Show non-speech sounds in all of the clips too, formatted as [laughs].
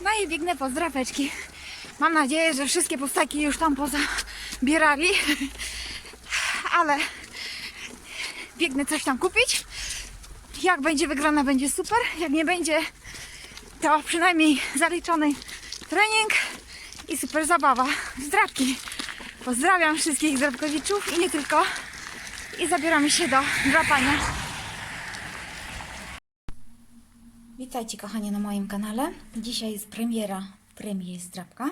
No i biegnę po zdrapeczki. Mam nadzieję, że wszystkie pustaki już tam pozabierali. Ale biegnę coś tam kupić. Jak będzie wygrana, będzie super. Jak nie będzie, to przynajmniej zaliczony trening i super zabawa. Zdrapki. Pozdrawiam wszystkich zdrapkowiczów i nie tylko. I zabieramy się do drapania. Witajcie kochani na moim kanale. Dzisiaj jest premiera premii Zdrapka.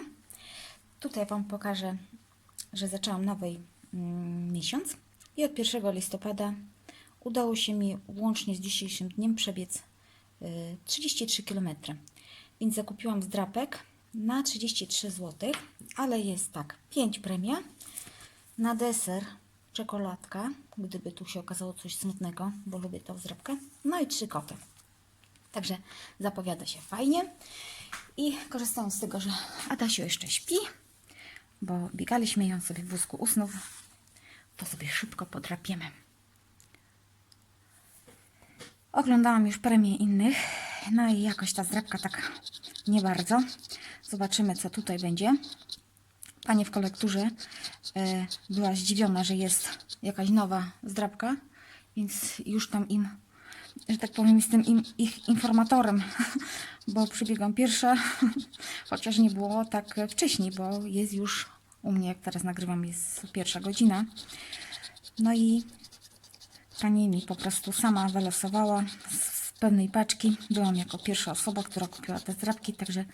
Tutaj Wam pokażę, że zaczęłam nowy mm, miesiąc i od 1 listopada udało się mi łącznie z dzisiejszym dniem przebiec y, 33 km. Więc zakupiłam zdrapek na 33 zł, ale jest tak, 5 premia, na deser czekoladka, gdyby tu się okazało coś smutnego, bo lubię tą zdrapkę, no i 3 koty. Także zapowiada się fajnie. I korzystając z tego, że Adasiu jeszcze śpi, bo biegaliśmy on sobie w wózku usnął, to sobie szybko podrapiemy. Oglądałam już premię innych, no i jakoś ta zdrapka tak nie bardzo. Zobaczymy, co tutaj będzie. Pani w kolekturze e, była zdziwiona, że jest jakaś nowa zdrapka, więc już tam im że tak powiem, jestem im, ich informatorem, [laughs] bo przybiegam pierwsza, [laughs] chociaż nie było tak wcześniej, bo jest już u mnie, jak teraz nagrywam, jest pierwsza godzina. No i pani mi po prostu sama wylosowała z pewnej paczki. Byłam jako pierwsza osoba, która kupiła te zdrabki, także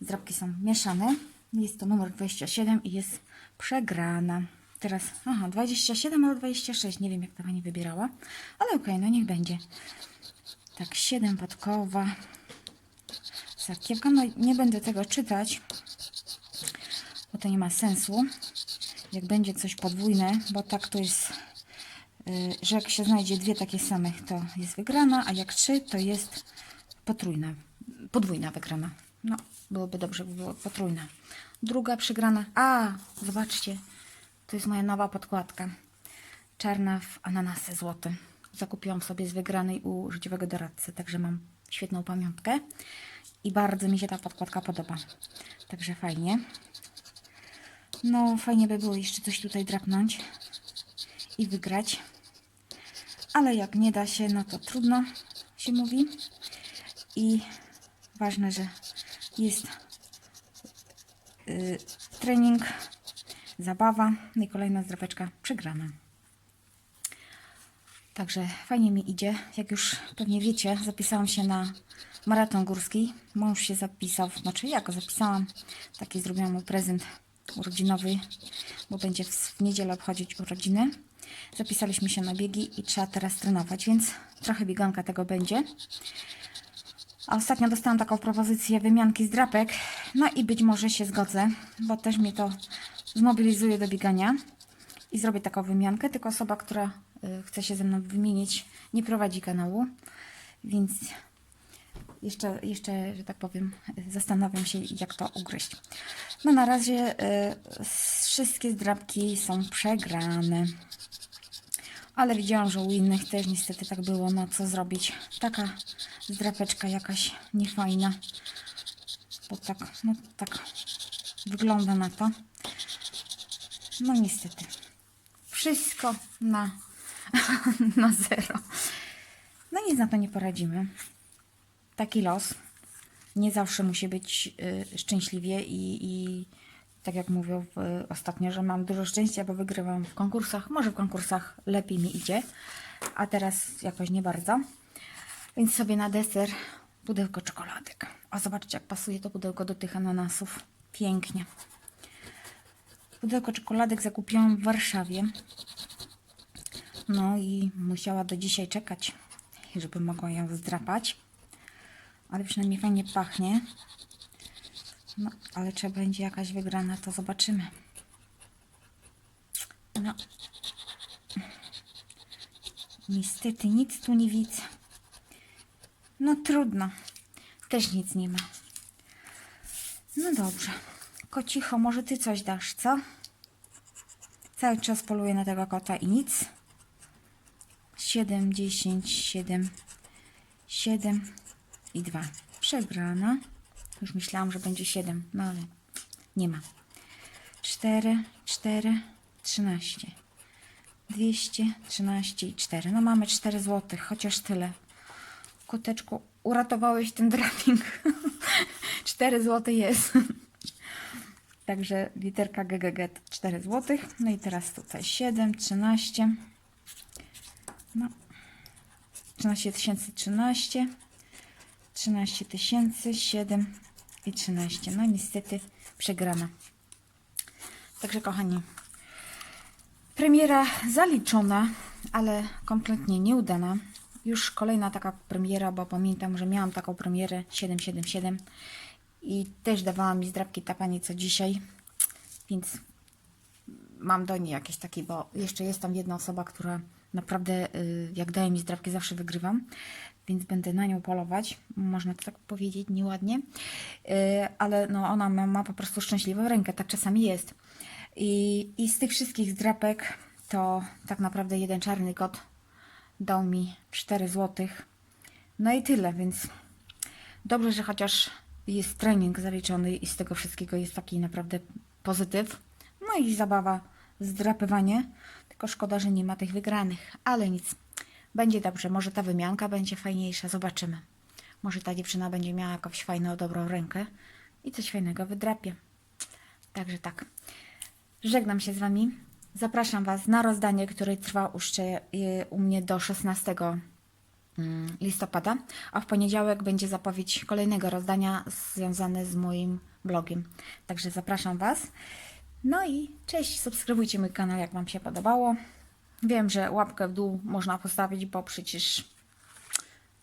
zdrabki są mieszane. Jest to numer 27 i jest przegrana. Teraz, aha, 27 albo 26, nie wiem jak ta pani wybierała, ale okej, no niech będzie. Tak, 7 podkowa, sakiewka, no nie będę tego czytać, bo to nie ma sensu. Jak będzie coś podwójne, bo tak to jest, y, że jak się znajdzie dwie takie same, to jest wygrana, a jak trzy, to jest potrójna, podwójna wygrana. No, byłoby dobrze, by było potrójna. Druga przegrana, a, zobaczcie, to jest moja nowa podkładka. Czarna w ananasy złote. Zakupiłam sobie z wygranej u życiowego doradcy, także mam świetną pamiątkę. I bardzo mi się ta podkładka podoba. Także fajnie. No, fajnie by było jeszcze coś tutaj drapnąć i wygrać. Ale jak nie da się, no to trudno się mówi. I ważne, że jest yy, trening zabawa. No i kolejna zdrapeczka przegrana. Także fajnie mi idzie. Jak już pewnie wiecie, zapisałam się na maraton górski. Mąż się zapisał, znaczy ja go zapisałam. Taki zrobiłam mu prezent urodzinowy, bo będzie w niedzielę obchodzić urodziny. Zapisaliśmy się na biegi i trzeba teraz trenować, więc trochę bieganka tego będzie. A ostatnio dostałam taką propozycję wymianki z drapek. No i być może się zgodzę, bo też mnie to zmobilizuje do biegania. I zrobię taką wymiankę, tylko osoba, która y, chce się ze mną wymienić, nie prowadzi kanału. Więc jeszcze, jeszcze, że tak powiem, zastanawiam się, jak to ugryźć. No na razie y, wszystkie zdrapki są przegrane. Ale widziałam, że u innych też niestety tak było. No co zrobić? Taka zdrapeczka jakaś niefajna. Bo tak, no tak wygląda na to. No niestety. Wszystko na, [laughs] na zero. No nic na to nie poradzimy. Taki los. Nie zawsze musi być y, szczęśliwie i, i tak jak mówią y, ostatnio, że mam dużo szczęścia, bo wygrywam w konkursach. Może w konkursach lepiej mi idzie, a teraz jakoś nie bardzo. Więc sobie na deser pudełko czekoladek. O, zobaczcie, jak pasuje to pudełko do tych ananasów. Pięknie. Pudełko czekoladek zakupiłam w Warszawie. No i musiała do dzisiaj czekać, żeby mogła ją zdrapać. Ale przynajmniej fajnie pachnie. No, ale czy będzie jakaś wygrana, to zobaczymy. No. Niestety nic tu nie widzę. No trudno. Też nic nie ma. No dobrze. Kocicho, może ty coś dasz, co? Cały czas poluję na tego kota i nic. 7, 10, 7, 7 i 2. Przegrana. Już myślałam, że będzie 7, no ale nie ma. 4, 4, 13. 213 i 4. No mamy 4 zł, chociaż tyle. Koteczku, uratowałeś ten draping. [laughs] 4 zł jest. Także literka GGG to 4 zł. No i teraz tutaj 7, 13. No. 13 tysięcy 13. 13 tysięcy 7 i 13. No niestety przegrana. Także kochani, premiera zaliczona, ale kompletnie nieudana. Już kolejna taka premiera, bo pamiętam, że miałam taką premierę 777 i też dawała mi zdrabki ta pani co dzisiaj, więc mam do niej jakieś takie, bo jeszcze jest tam jedna osoba, która naprawdę, y, jak daje mi zdrabki, zawsze wygrywam, więc będę na nią polować, można to tak powiedzieć nieładnie, Y, ale no ona ma, ma po prostu szczęśliwą rękę, tak czasami jest. I, I z tych wszystkich zdrapek to tak naprawdę jeden czarny kot dał mi 4 zł. No i tyle, więc dobrze, że chociaż jest trening zaliczony i z tego wszystkiego jest taki naprawdę pozytyw. No i zabawa, zdrapywanie. Tylko szkoda, że nie ma tych wygranych, ale nic. Będzie dobrze, może ta wymianka będzie fajniejsza, zobaczymy. Może ta dziewczyna będzie miała jakąś fajną, dobrą rękę i coś fajnego wydrapie. Także tak. Żegnam się z Wami. Zapraszam Was na rozdanie, które trwa u mnie do 16 mm, listopada, a w poniedziałek będzie zapowiedź kolejnego rozdania związane z moim blogiem. Także zapraszam Was. No i cześć, subskrybujcie mój kanał, jak Wam się podobało. Wiem, że łapkę w dół można postawić, bo przecież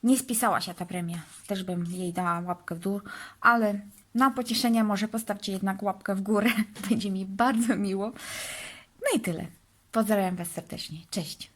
nie spisała się ta premia. Też bym jej dała łapkę w dół, ale na pocieszenie może postawcie jednak łapkę w górę. [laughs] Będzie mi bardzo miło. No i tyle. Pozdrawiam Was serdecznie. Cześć.